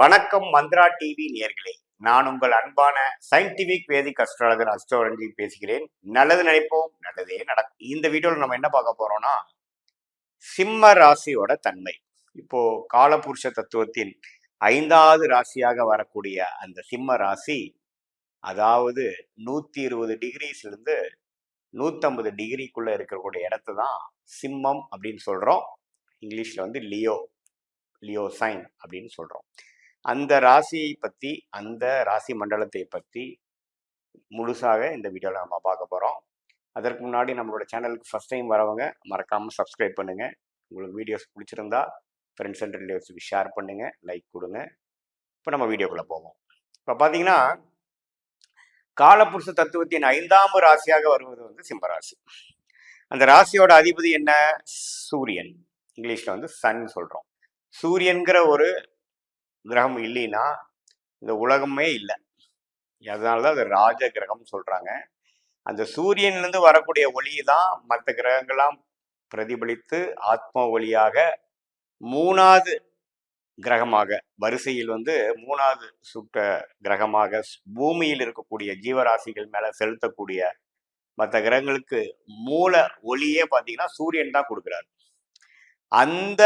வணக்கம் மந்த்ரா டிவி நேர்களே. நான் உங்கள் அன்பான சயின்டிபிக் வேதிக் அஸ்ட்ராலஜர் அஸ்ட்ரோலஜி பேசுகிறேன். நல்லது நினைப்போம் நல்லதே நடக்கும். இந்த வீடியோவில் நம்ம என்ன பார்க்க போறோம்னா சிம்ம ராசியோட தன்மை. இப்போ காலபுருஷ தத்துவத்தின் ஐந்தாவது ராசியாக வரக்கூடிய அந்த சிம்ம ராசி அதாவது நூத்தி இருபது டிகிரிஸ்லேருந்து நூற்றம்பது டிகிரிக்குள்ள இருக்கக்கூடிய இடத்த தான் சிம்மம் அப்படின்னு சொல்றோம். இங்கிலீஷ்ல வந்து லியோ லியோ சைன் அப்படின்னு சொல்றோம். அந்த ராசியை பற்றி அந்த ராசி மண்டலத்தை பற்றி முழுசாக இந்த வீடியோவில் நம்ம பார்க்க போகிறோம் அதற்கு முன்னாடி நம்மளோட சேனலுக்கு ஃபஸ்ட் டைம் வரவங்க மறக்காமல் சப்ஸ்கிரைப் பண்ணுங்கள் உங்களுக்கு வீடியோஸ் பிடிச்சிருந்தா ஃப்ரெண்ட்ஸ் அண்ட் ரிலேட்டிவ்ஸுக்கு ஷேர் பண்ணுங்கள் லைக் கொடுங்க. இப்போ நம்ம வீடியோக்குள்ளே போவோம். இப்போ பார்த்தீங்கன்னா காலப்புருஷ தத்துவத்தின் ஐந்தாம் ராசியாக வருவது வந்து சிம்மராசி. அந்த ராசியோட அதிபதி என்ன? சூரியன். இங்கிலீஷில் வந்து சன் சொல்கிறோம் சூரியன்கிற ஒரு கிரகம் இல்லைன்னா இந்த உலகமே இல்லை. அதனால தான் அது ராஜ கிரகம் சொல்கிறாங்க அந்த சூரியன்லேருந்து வரக்கூடிய ஒளி தான் மற்ற கிரகங்கள்லாம் பிரதிபலித்து ஆத்ம ஒளியாக மூணாவது கிரகமாக வரிசையில் வந்து மூணாவது சுட்ட கிரகமாக பூமியில் இருக்கக்கூடிய ஜீவராசிகள் மேலே செலுத்தக்கூடிய மற்ற கிரகங்களுக்கு மூல ஒளியே பார்த்தீங்கன்னா சூரியன் தான் கொடுக்குறாரு. அந்த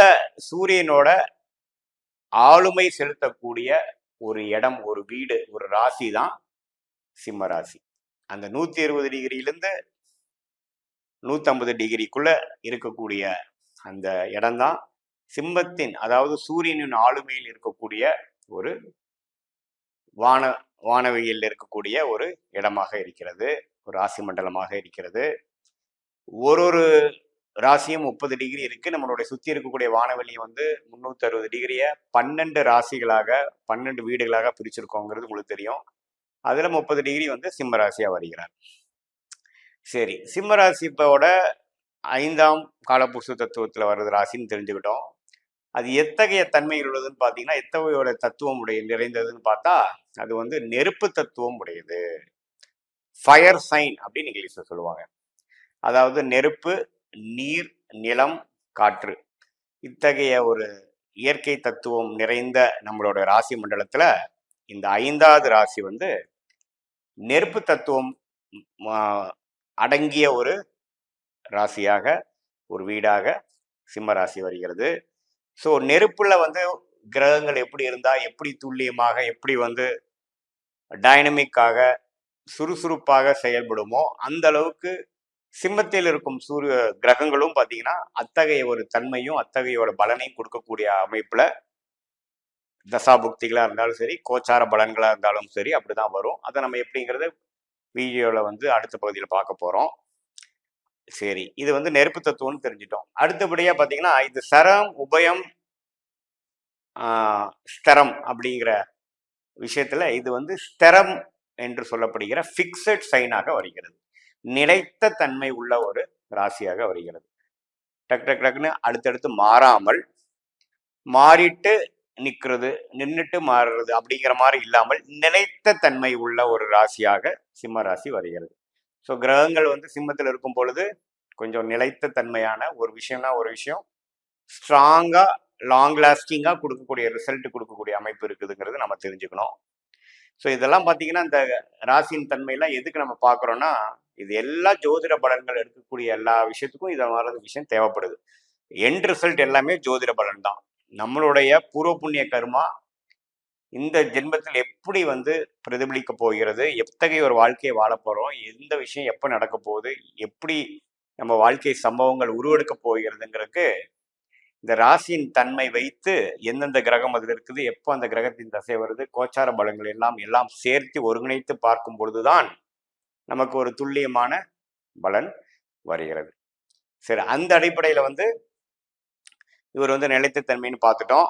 சூரியனோட ஆளுமை செலுத்தக்கூடிய ஒரு இடம் ஒரு வீடு ஒரு ராசி தான் சிம்ம ராசி. அந்த நூத்தி இருபது டிகிரியிலிருந்து நூத்தம்பது டிகிரிக்குள்ள இருக்கக்கூடிய அந்த இடம்தான் சிம்மத்தின் அதாவது சூரியனின் ஆளுமையில் இருக்கக்கூடிய ஒரு வான வானவியில் இருக்கக்கூடிய ஒரு இடமாக இருக்கிறது ஒரு ராசி மண்டலமாக இருக்கிறது. ஒரு ஒரு ராசியும் முப்பது டிகிரி இருக்கு. நம்மளுடைய சுத்தி இருக்கக்கூடிய வானவெளியை வந்து முன்னூத்தி அறுபது டிகிரியை பன்னெண்டு ராசிகளாக பன்னெண்டு வீடுகளாக பிரிச்சிருக்கோங்கிறது உங்களுக்கு தெரியும். அதுல முப்பது டிகிரி வந்து சிம்ம ராசியா வருகிறார். சரி சிம்ம ராசிப்போட ஐந்தாம் காலபுருஷ தத்துவத்துல வர்றது ராசின்னு தெரிஞ்சுக்கிட்டோம். அது எத்தகைய தன்மை உள்ளதுன்னு பார்த்தீங்கன்னா எத்தகையோட தத்துவம் உடைய நிறைந்ததுன்னு பார்த்தா அது வந்து நெருப்பு தத்துவம் உடையது. ஃபயர் சைன் அப்படின்னு இங்கிலீஷ்ல சொல்லுவாங்க. அதாவது நெருப்பு நீர் நிலம் காற்று. இத்தகைய ஒரு இயற்கை தத்துவம் நிறைந்த நம்மளோட ராசி மண்டலத்துல இந்த ஐந்தாவது ராசி வந்து நெருப்பு தத்துவம் அடங்கிய ஒரு ராசியாக ஒரு வீடாக சிம்ம ராசி வருகிறது. ஸோ நெருப்புல வந்து கிரகங்கள் எப்படி இருந்தா எப்படி துல்லியமாக எப்படி வந்து டைனமிக்காக சுறுசுறுப்பாக செயல்படுமோ அந்த அளவுக்கு சிம்மத்தில் இருக்கும் சூரிய கிரகங்களும் பார்த்தீங்கன்னா அத்தகைய ஒரு தன்மையும் அத்தகைய ஒரு பலனையும் கொடுக்கக்கூடிய அமைப்பில் தசாபுக்திகளாக இருந்தாலும் சரி கோச்சார பலன்களாக இருந்தாலும் சரி அப்படிதான் வரும். அதை நம்ம எப்படிங்கிறத வீடியோவில் வந்து அடுத்த பகுதியில் பார்க்க போகிறோம் சரி இது வந்து நெருப்பு தத்துவம்னு தெரிஞ்சிட்டோம். அடுத்தபடியாக பார்த்தீங்கன்னா இது சரம் உபயம் ஸ்தரம் அப்படிங்கிற விஷயத்தில் இது வந்து ஸ்தரம் என்று சொல்லப்படுகிற ஃபிக்ஸட் சைனாக வருகிறது. நிலைத்த தன்மை உள்ள ஒரு ராசியாக வருகிறது. டக் டக் டக்குன்னு அடுத்தடுத்து மாறாமல் மாறிட்டு நிற்கிறது நின்றுட்டு மாறுறது அப்படிங்கிற மாதிரி இல்லாமல் நிலைத்த தன்மை உள்ள ஒரு ராசியாக சிம்ம ராசி வருகிறது. ஸோ கிரகங்கள் வந்து சிம்மத்தில் இருக்கும் பொழுது கொஞ்சம் நிலைத்த தன்மையான ஒரு விஷயம்னா ஒரு விஷயம். ஸ்ட்ராங்காக லாங் லாஸ்டிங்காக கொடுக்கக்கூடிய ரிசல்ட் கொடுக்கக்கூடிய அமைப்பு இருக்குதுங்கிறது நம்ம தெரிஞ்சுக்கணும். ஸோ இதெல்லாம் பார்த்தீங்கன்னா இந்த ராசியின் தன்மையெல்லாம் எதுக்கு நம்ம பார்க்குறோன்னா இது எல்லா ஜோதிட பலன்கள் எடுக்கக்கூடிய எல்லா விஷயத்துக்கும் இதை மாதிரி விஷயம் தேவைப்படுது. எண்ட் ரிசல்ட் எல்லாமே ஜோதிட பலன் தான். நம்மளுடைய பூர்வ புண்ணிய கர்மா இந்த ஜென்மத்தில் எப்படி வந்து பிரதிபலிக்க போகிறது எத்தகைய ஒரு வாழ்க்கையை வாழ போகிறோம் எந்த விஷயம் எப்போ நடக்க போகுது எப்படி நம்ம வாழ்க்கை சம்பவங்கள் உருவெடுக்க போகிறதுங்கிறதுக்கு இந்த ராசியின் தன்மை வைத்து எந்தெந்த கிரகம் அதில் இருக்குது எப்போ அந்த கிரகத்தின் தசை வருது கோச்சார பலங்கள் எல்லாம் எல்லாம் சேர்த்து ஒருங்கிணைத்து பார்க்கும் பொழுதுதான் நமக்கு ஒரு துல்லியமான பலன் வருகிறது. சரி அந்த அடிப்படையில் வந்து இவர் வந்து நிலைத்த தன்மைன்னு பார்த்துட்டோம்.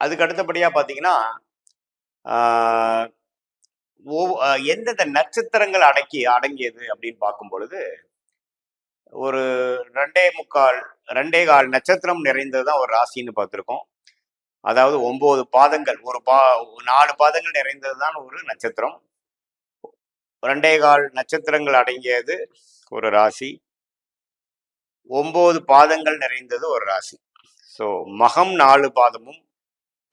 அதுக்கு அடுத்தபடியாக பார்த்தீங்கன்னா எந்தெந்த நட்சத்திரங்கள் அடக்கி அடங்கியது அப்படின்னு பார்க்கும் பொழுது ஒரு ரெண்டே முக்கால் ரெண்டே கால் நட்சத்திரம் நிறைந்தது தான் ஒரு ராசின்னு பார்த்துருக்கோம். அதாவது ஒன்பது பாதங்கள் ஒரு பா நாலு பாதங்கள் நிறைந்தது தான் ஒரு நட்சத்திரம். ரெண்டே கால் நட்சத்திரங்கள் அடங்கியது ஒரு ராசி. ஒம்பது பாதங்கள் நிறைந்தது ஒரு ராசி. ஸோ மகம் நாலு பாதமும்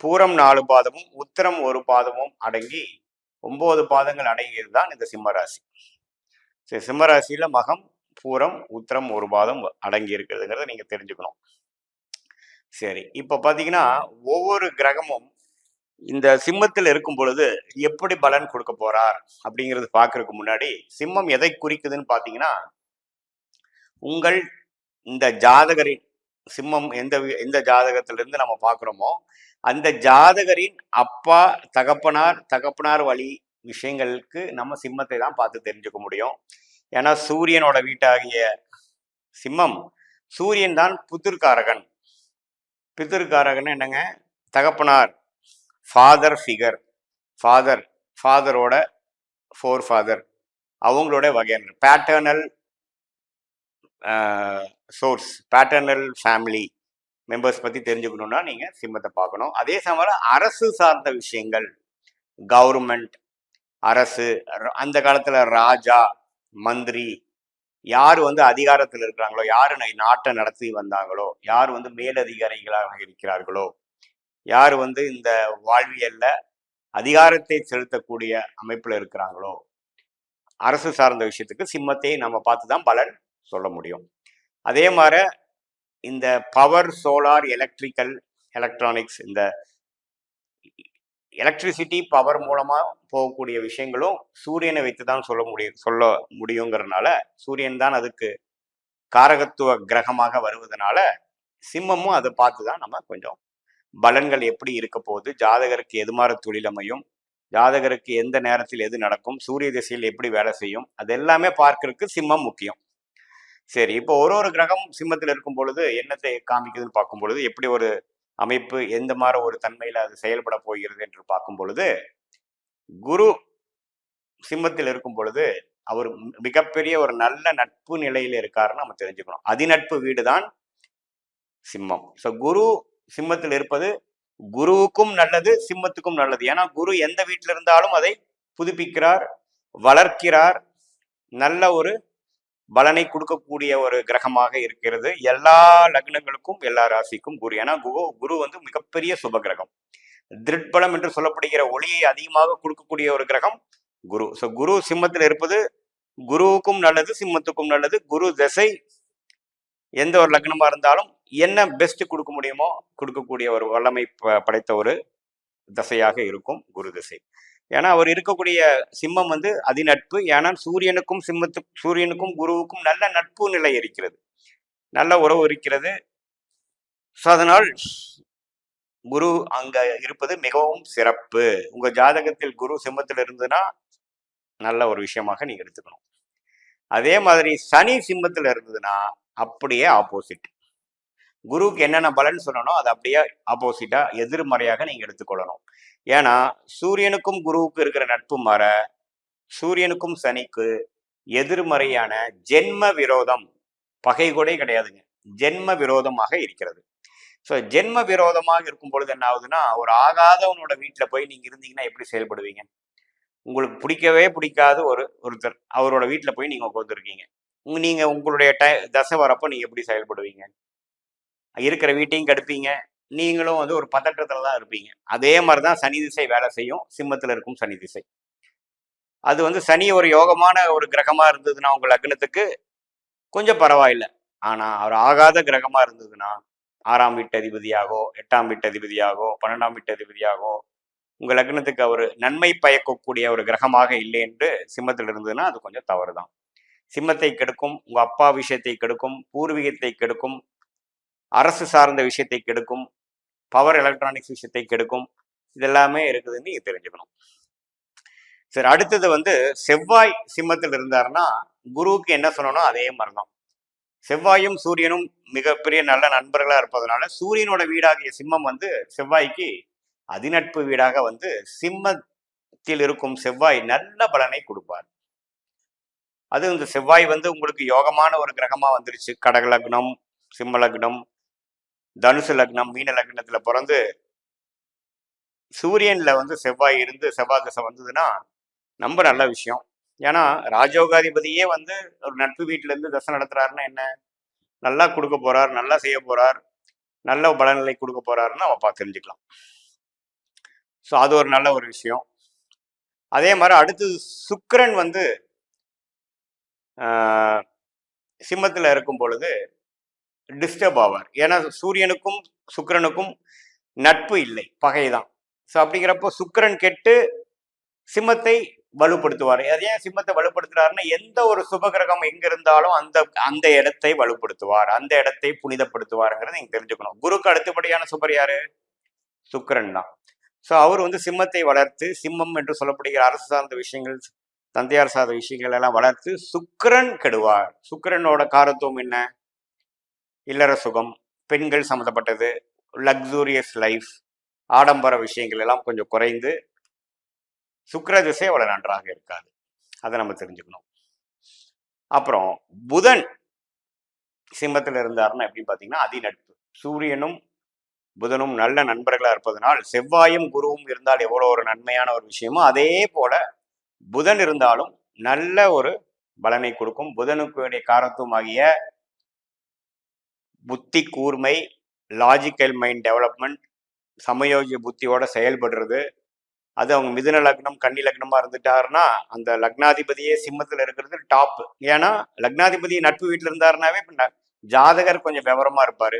பூரம் நாலு பாதமும் உத்தரம் ஒரு பாதமும் அடங்கி ஒம்பது பாதங்கள் அடங்கியது தான் இந்த சிம்மராசி சரி சிம்மராசியில் மகம் பூரம் உத்திரம் ஒரு பாதம் அடங்கி இருக்கிறதுங்கிறத நீங்க தெரிஞ்சுக்கணும். சரி. இப்ப பாத்தீங்கன்னா ஒவ்வொரு கிரகமும் இந்த சிம்மத்தில் இருக்கும் பொழுது எப்படி பலன் கொடுக்க போறார் அப்படிங்கிறது பார்க்கறதுக்கு முன்னாடி சிம்மம் எதை குறிக்குதுன்னு பாத்தீங்கன்னா உங்கள் இந்த ஜாதகரின் சிம்மம் எந்த எந்த ஜாதகத்திலிருந்து நம்ம பார்க்குறோமோ அந்த ஜாதகரின் அப்பா தகப்பனார் தகப்பனார் வழி விஷயங்களுக்கு நம்ம சிம்மத்தை தான் பார்த்து தெரிஞ்சுக்க முடியும். ஏன்னா சூரியனோட வீட்டாகிய சிம்மம் சூரியன் தான் புத்திர்காரகன் பித்திருக்காரகன் என்னங்க? தகப்பனார். ஃபாதர் ஃபிகர் ஃபாதர் ஃபாதரோட ஃபோர் ஃபாதர் அவங்களோட வகையான paternal source paternal family members பற்றி தெரிஞ்சுக்கணும்னா நீங்கள் சிம்மத்தை பார்க்கணும். அதே சமயம் அரசு சார்ந்த விஷயங்கள் கவர்மெண்ட் அரசு அந்த காலத்தில் ராஜா மந்திரி. யார் வந்து அதிகாரத்தில் இருக்கிறாங்களோ யார் நாட்டை நடத்தி வந்தாங்களோ யார் வந்து மேலதிகாரிகளாக இருக்கிறார்களோ யார் வந்து இந்த வாழ்வியல்ல அதிகாரத்தை செலுத்தக்கூடிய அமைப்பில் இருக்கிறாங்களோ அரசு சார்ந்த விஷயத்துக்கு சிம்மத்தை நம்ம பார்த்து தான் பலன் சொல்ல முடியும். அதே மாதிரி இந்த பவர் சோலார் எலக்ட்ரிக்கல் எலக்ட்ரானிக்ஸ் இந்த எலக்ட்ரிசிட்டி பவர் மூலமா போகக்கூடிய விஷயங்களும் சூரியனை வைத்து தான் சொல்ல முடியும் சொல்ல முடியுங்கிறதுனால சூரியன் தான் அதுக்கு காரகத்துவ கிரகமாக வருவதனால சிம்மமும் அதை பார்த்து தான் நம்ம கொஞ்சம் பலன்கள் எப்படி இருக்க போகுது ஜாதகருக்கு எது மாதிரி தொழில் அமையும் ஜாதகருக்கு எந்த நேரத்தில் எது நடக்கும் சூரிய திசையில் எப்படி வேலை செய்யும் அது எல்லாமே பார்க்கறதுக்கு சிம்மம் முக்கியம். சரி இப்போ ஒரு ஒரு கிரகம் சிம்மத்தில் இருக்கும் பொழுது என்னத்தை காமிக்குதுன்னு பார்க்கும் பொழுது எப்படி ஒரு அமைப்பு எந்த மாதிரி ஒரு தன்மையில் அது செயல்பட போகிறது என்று பார்க்கும் பொழுது குரு சிம்மத்தில் இருக்கும் பொழுது அவர் மிகப்பெரிய ஒரு நல்ல நட்பு நிலையில் இருக்காருன்னு நம்ம தெரிஞ்சுக்கணும். அதிநட்பு வீடு தான் சிம்மம். ஸோ குரு சிம்மத்தில் இருப்பது குருவுக்கும் நல்லது சிம்மத்துக்கும் நல்லது. ஏன்னா குரு எந்த வீட்டில் இருந்தாலும் அதை புதுப்பிக்கிறார் வளர்க்கிறார் நல்ல ஒரு பலனை கொடுக்கக்கூடிய ஒரு கிரகமாக இருக்கிறது. எல்லா லக்னங்களுக்கும் எல்லா ராசிக்கும் குரு. ஏன்னா குரு குரு வந்து மிகப்பெரிய சுப கிரகம் திருட்பலம் என்று சொல்லப்படுகிற ஒளியை அதிகமாக கொடுக்கக்கூடிய ஒரு கிரகம் குரு. ஸோ குரு சிம்மத்தில் இருப்பது குருவுக்கும் நல்லது சிம்மத்துக்கும் நல்லது. குரு திசை எந்த ஒரு லக்னமா இருந்தாலும் என்ன பெஸ்ட் கொடுக்க முடியுமோ கொடுக்கக்கூடிய ஒரு வல்லமை ப- படைத்த ஒரு திசையாக இருக்கும் குரு திசை. ஏன்னா அவர் இருக்கக்கூடிய சிம்மம் வந்து அதிநட்பு. ஏன்னா சூரியனுக்கும் சிம்மத்து சூரியனுக்கும் குருவுக்கும் நல்ல நட்பு நிலை இருக்கிறது. நல்ல உறவு இருக்கிறது. ஸோ அதனால் குரு அங்க இருப்பது மிகவும் சிறப்பு. உங்க ஜாதகத்தில் குரு சிம்மத்தில் இருந்ததுன்னா நல்ல ஒரு விஷயமாக நீங்க எடுத்துக்கணும். அதே மாதிரி சனி சிம்மத்தில் இருந்ததுன்னா அப்படியே ஆப்போசிட் குருவுக்கு என்னென்ன பலன் சொல்லணும் அது அப்படியே ஆப்போசிட்டா எதிர்மறையாக நீங்க எடுத்துக்கொள்ளணும். ஏன்னா சூரியனுக்கும் குருவுக்கு இருக்கிற நட்பு மாற சூரியனுக்கும் சனிக்கு எதிர்மறையான ஜென்ம விரோதம் பகை கூட கிடையாதுங்க. ஜென்ம விரோதமாக இருக்கிறது. ஸோ ஜென்ம விரோதமாக இருக்கும் பொழுது என்ன ஆகுதுன்னா ஒரு ஆகாதவனோட வீட்டில் போய் நீங்க இருந்தீங்கன்னா எப்படி செயல்படுவீங்க? உங்களுக்கு பிடிக்கவே பிடிக்காத ஒரு ஒருத்தர் அவரோட வீட்டில் போய் நீங்க உட்காந்துருக்கீங்க நீங்க உங்களுடைய டை தசை வரப்போ நீங்க எப்படி செயல்படுவீங்க? இருக்கிற வீட்டையும் கெடுப்பீங்க. நீங்களும் வந்து ஒரு பதற்றத்தில் தான் இருப்பீங்க. அதே மாதிரி தான் சனி திசை வேலை செய்யும். சிம்மத்தில் இருக்கும் சனி திசை. அது வந்து சனி ஒரு யோகமான ஒரு கிரகமாக இருந்ததுன்னா உங்கள் லக்னத்துக்கு கொஞ்சம் பரவாயில்லை. ஆனால் அவர் ஆகாத கிரகமாக இருந்ததுன்னா ஆறாம் வீட்டு அதிபதியாகோ எட்டாம் வீட்டு அதிபதியாகோ பன்னெண்டாம் வீட்டு அதிபதியாகோ உங்கள் லக்னத்துக்கு அவர் நன்மை பயக்கக்கூடிய ஒரு கிரகமாக இல்லை என்று சிம்மத்தில் இருந்ததுன்னா அது கொஞ்சம் தவறு தான் சிம்மத்தை கெடுக்கும் உங்கள் அப்பா விஷயத்தை கெடுக்கும் பூர்வீகத்தை கெடுக்கும் அரசு சார்ந்த விஷயத்தை கெடுக்கும் பவர் எலக்ட்ரானிக்ஸ் விஷயத்தை கெடுக்கும் இதெல்லாமே இருக்குதுன்னு நீங்க தெரிஞ்சுக்கணும். சரி அடுத்தது வந்து செவ்வாய் சிம்மத்தில் இருந்தாருன்னா குருவுக்கு என்ன சொல்லணும் அதே மரணம் செவ்வாயும் சூரியனும் மிகப்பெரிய நல்ல நண்பர்களா இருப்பதனால சூரியனோட வீடாகிய சிம்மம் வந்து செவ்வாய்க்கு அதிநட்பு வீடாக வந்து சிம்மத்தில் இருக்கும் செவ்வாய் நல்ல பலனை கொடுப்பார். அது இந்த செவ்வாய் வந்து உங்களுக்கு யோகமான ஒரு கிரகமா வந்துருச்சு. கடக லக்னம் சிம்ம லக்னம் தனுசு லக்னம் மீன லக்னத்துல பிறந்து சூரியன்ல வந்து செவ்வாய் இருந்து செவ்வாய் தசை வந்ததுன்னா ரொம்ப நல்ல விஷயம். ஏன்னா ராஜோகாதிபதியே வந்து ஒரு நட்பு வீட்டுல இருந்து தசை நடத்துறாருன்னா என்ன? நல்லா கொடுக்க போறார் நல்லா செய்ய போறார் நல்ல பலநிலை கொடுக்க போறாருன்னு அவ பார்த்து தெரிஞ்சுக்கலாம். ஸோ அது ஒரு நல்ல ஒரு விஷயம். அதே மாதிரி அடுத்து சுக்கரன் வந்து ஆஹ், இருக்கும் பொழுது டிஸ்டர்ப் ஆவார். ஏன்னா சூரியனுக்கும் சுக்கிரனுக்கும் நட்பு இல்லை. பகைதான். ஸோ அப்படிங்கிறப்போ சுக்கிரன் கெட்டு சிம்மத்தை வலுப்படுத்துவார். அது ஏன் சிம்மத்தை வலுப்படுத்துறாருன்னா எந்த ஒரு சுபகிரகம் எங்க இருந்தாலும் அந்த அந்த இடத்தை வலுப்படுத்துவார். அந்த இடத்தை புனிதப்படுத்துவாருங்கிறத நீங்க தெரிஞ்சுக்கணும். குருக்கு அடுத்தபடியான சுபர் யாரு? சுக்கரன் தான். ஸோ அவர் வந்து சிம்மத்தை வளர்த்து சிம்மம் என்று சொல்லப்படுகிற அரசு சார்ந்த விஷயங்கள் தந்தையார் சார்ந்த விஷயங்கள் எல்லாம் வளர்த்து சுக்கிரன் கெடுவார். சுக்கிரனோட காரத்துவம் என்ன? இல்லற சுகம் பெண்கள் சம்மந்தப்பட்டது லக்ஸூரியஸ் லைஃப் ஆடம்பர விஷயங்கள் எல்லாம் கொஞ்சம் குறைந்து சுக்கர திசை அவ்வளோ நன்றாக இருக்காது. அதை நம்ம தெரிஞ்சுக்கணும். அப்புறம் புதன் சிம்மத்தில் இருந்தாருன்னா எப்படின்னு பார்த்தீங்கன்னா அதிநட்பு. சூரியனும் புதனும் நல்ல நண்பர்களாக இருப்பதனால் செவ்வாயும் குருவும் இருந்தால் எவ்வளோ ஒரு நன்மையான ஒரு விஷயமோ அதே போல புதன் இருந்தாலும் நல்ல ஒரு பலனை கொடுக்கும். புதனுக்கு வேண்டிய காரத்துவம் ஆகிய புத்தி கூர்மை லாஜிக்கல் மைண்ட் டெவலப்மெண்ட் சமயோஜிய புத்தியோட செயல்படுறது. அது அவங்க மிதுன லக்னம் கன்னி லக்னமாக இருந்துட்டாருன்னா அந்த லக்னாதிபதியே சிம்மத்தில் இருக்கிறது டாப் ஏன்னா லக்னாதிபதி நட்பு வீட்டில் இருந்தாருனாவே இப்ப ஜாதகர் கொஞ்சம் விவரமாக இருப்பார்.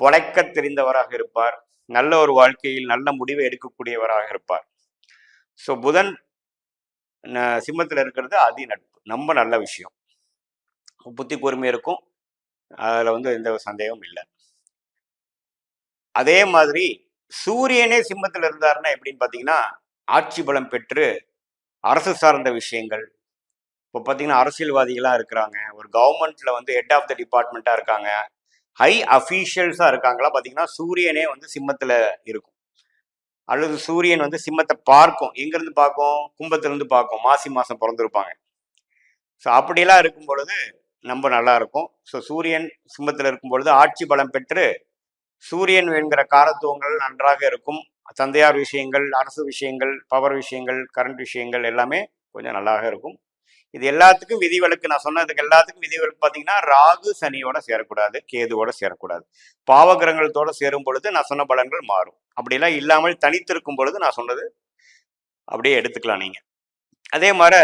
பொழைக்க தெரிந்தவராக இருப்பார். நல்ல ஒரு வாழ்க்கையில் நல்ல முடிவை எடுக்கக்கூடியவராக இருப்பார். ஸோ புதன் சிம்மத்தில் இருக்கிறது அதி நட்பு. ரொம்ப நல்ல விஷயம். புத்தி கூர்மை இருக்கும். அதில் வந்து எந்த ஒரு சந்தேகமும் இல்லை. அதே மாதிரி சூரியனே சிம்மத்தில் இருந்தாருன்னா எப்படின்னு பார்த்தீங்கன்னா ஆட்சி பலம் பெற்று அரசு சார்ந்த விஷயங்கள். இப்போ பார்த்தீங்கன்னா அரசியல்வாதிகளாக இருக்கிறாங்க. ஒரு கவர்மெண்ட்டில் வந்து ஹெட் ஆஃப் த டிபார்ட்மெண்ட்டாக இருக்காங்க. ஹை அஃபீஷியல்ஸாக இருக்காங்களா பார்த்தீங்கன்னா சூரியனே வந்து சிம்மத்தில் இருக்கும். அல்லது சூரியன் வந்து சிம்மத்தை பார்க்கும். எங்கேருந்து பார்க்கும்? கும்பத்துலேருந்து பார்க்கும். மாசி மாதம் பிறந்திருப்பாங்க. ஸோ அப்படியெல்லாம் இருக்கும் பொழுது ரொம்ப நல்லா இருக்கும் ஸோ சூரியன் சிம்மத்தில் இருக்கும் பொழுது ஆட்சி பலம் பெற்று சூரியன் என்கிற காரத்துவங்கள் நன்றாக இருக்கும். தந்தையார் விஷயங்கள் அரசு விஷயங்கள் பவர் விஷயங்கள் கரண்ட் விஷயங்கள் எல்லாமே கொஞ்சம் நல்லாக இருக்கும். இது எல்லாத்துக்கும் விதிவிலக்கு நான் சொன்னதுக்கு எல்லாத்துக்கும் விதிவிலக்கு பார்த்தீங்கன்னா ராகு சனியோட சேரக்கூடாது கேதுவோட சேரக்கூடாது. பாவகிரகங்களத்தோட சேரும் பொழுது நான் சொன்ன பலன்கள் மாறும். அப்படிலாம் இல்லாமல் தனித்திருக்கும் பொழுது நான் சொன்னது அப்படியே எடுத்துக்கலாம் நீங்கள் அதே மாதிரி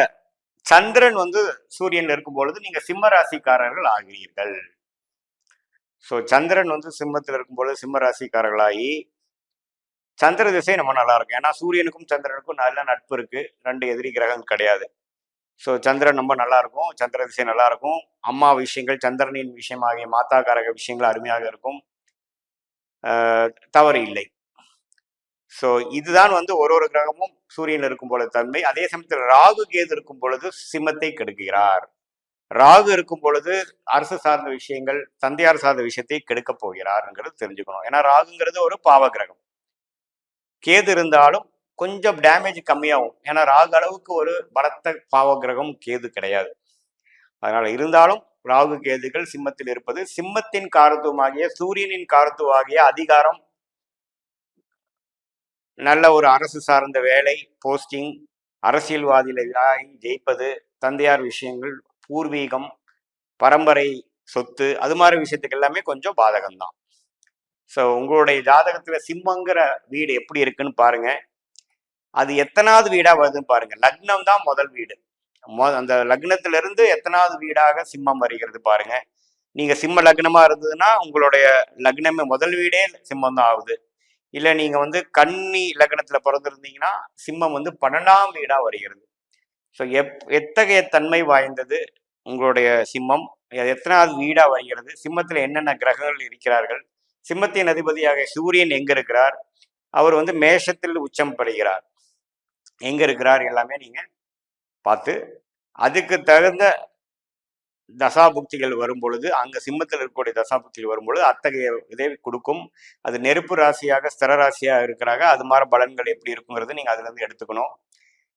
சந்திரன் வந்து சூரியன் இருக்கும் பொழுது நீங்க சிம்ம ராசிக்காரர்கள் ஆகிறீர்கள். ஸோ சந்திரன் வந்து சிம்மத்தில் இருக்கும்பொழுது சிம்ம ராசிக்காரர்களாகி சந்திர திசை நம்ம நல்லா இருக்கும். ஏன்னா சூரியனுக்கும் சந்திரனுக்கும் நல்ல நட்பு இருக்கு. ரெண்டு எதிரி கிரகம் கிடையாது. ஸோ சந்திரன் ரொம்ப நல்லா இருக்கும். சந்திர திசை நல்லா இருக்கும். அம்மா விஷயங்கள் சந்திரனின் விஷயமாகிய மாதாக்காரக விஷயங்கள் அருமையாக இருக்கும். தவறு இல்லை. ஸோ இதுதான் வந்து ஒரு ஒரு கிரகமும் சூரியன் இருக்கும் பொழுது தன்மை. அதே சமயத்தில் ராகு கேது இருக்கும் பொழுது சிம்மத்தை கெடுக்கிறார். ராகு இருக்கும் பொழுது அரசு சார்ந்த விஷயங்கள் தந்தையார் சார்ந்த விஷயத்தை கெடுக்கப் போகிறார்ங்கிறது தெரிஞ்சுக்கணும். ஏன்னா ராகுங்கிறது ஒரு பாவ கிரகம். கேது இருந்தாலும் கொஞ்சம் டேமேஜ் கம்மியாகும். ஏன்னா ராகு அளவுக்கு ஒரு பலத்த பாவ கிரகம் கேது கிடையாது. அதனால இருந்தாலும் ராகு கேதுகள் சிம்மத்தில் இருப்பது சிம்மத்தின் காரத்துவமாகிய சூரியனின் காரத்துவமாகிய அதிகாரம் நல்ல ஒரு அரசு சார்ந்த வேலை போஸ்டிங் அரசியல்வாதிகளாகி ஜெயிப்பது தந்தையார் விஷயங்கள் பூர்வீகம் பரம்பரை சொத்து அது மாதிரி விஷயத்துக்கு எல்லாமே கொஞ்சம் பாதகம்தான். ஸோ உங்களுடைய ஜாதகத்தில் சிம்மங்கிற வீடு எப்படி இருக்குன்னு பாருங்க. அது எத்தனாவது வீடாக வருதுன்னு பாருங்க. லக்னம் தான் முதல் வீடு. மொ- அந்த லக்னத்திலிருந்து எத்தனாவது வீடாக சிம்மம் வருகிறது பாருங்க. நீங்க சிம்ம லக்னமா இருந்ததுன்னா உங்களுடைய லக்னமே முதல் வீடே சிம்மம் தான் ஆகுது. இல்லை நீங்கள் வந்து கன்னி இலக்கணத்தில் பிறந்திருந்தீங்கன்னா சிம்மம் வந்து பன்னெண்டாம் வீடாக வருகிறது. ஸோ எப் எத்தகைய தன்மை வாய்ந்தது உங்களுடைய சிம்மம்? எத்தனாவது வீடாக வருகிறது? சிம்மத்தில் என்னென்ன கிரகங்கள் இருக்கிறார்கள்? சிம்மத்தின் அதிபதியாக சூரியன் எங்கே இருக்கிறார்? அவர் வந்து மேஷத்தில் உச்சம் பெறுகிறார். எங்கே இருக்கிறார்? எல்லாமே நீங்கள் பார்த்து அதுக்கு தகுந்த தசாபுக்திகள் வரும் பொழுது அங்க சிம்மத்தில் இருக்கக்கூடிய தசாபுக்திகள் வரும் பொழுது அத்தகைய இதை கொடுக்கும். அது நெருப்பு ராசியாக ஸ்திர ராசியாக இருக்கிறாங்க. அது மாதிரி பலன்கள் எப்படி இருக்குங்கிறது நீங்க அதுல இருந்து எடுத்துக்கணும்.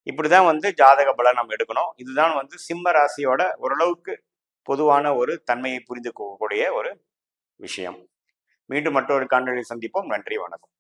இப்படிதான் வந்து ஜாதக பலன் நம்ம எடுக்கணும். இதுதான் வந்து சிம்ம ராசியோட ஓரளவுக்கு பொதுவான ஒரு தன்மையை புரிந்து கொள்ளக்கூடிய ஒரு விஷயம். மீண்டும் மற்றொரு காணொளி சந்திப்போம். நன்றி வணக்கம்.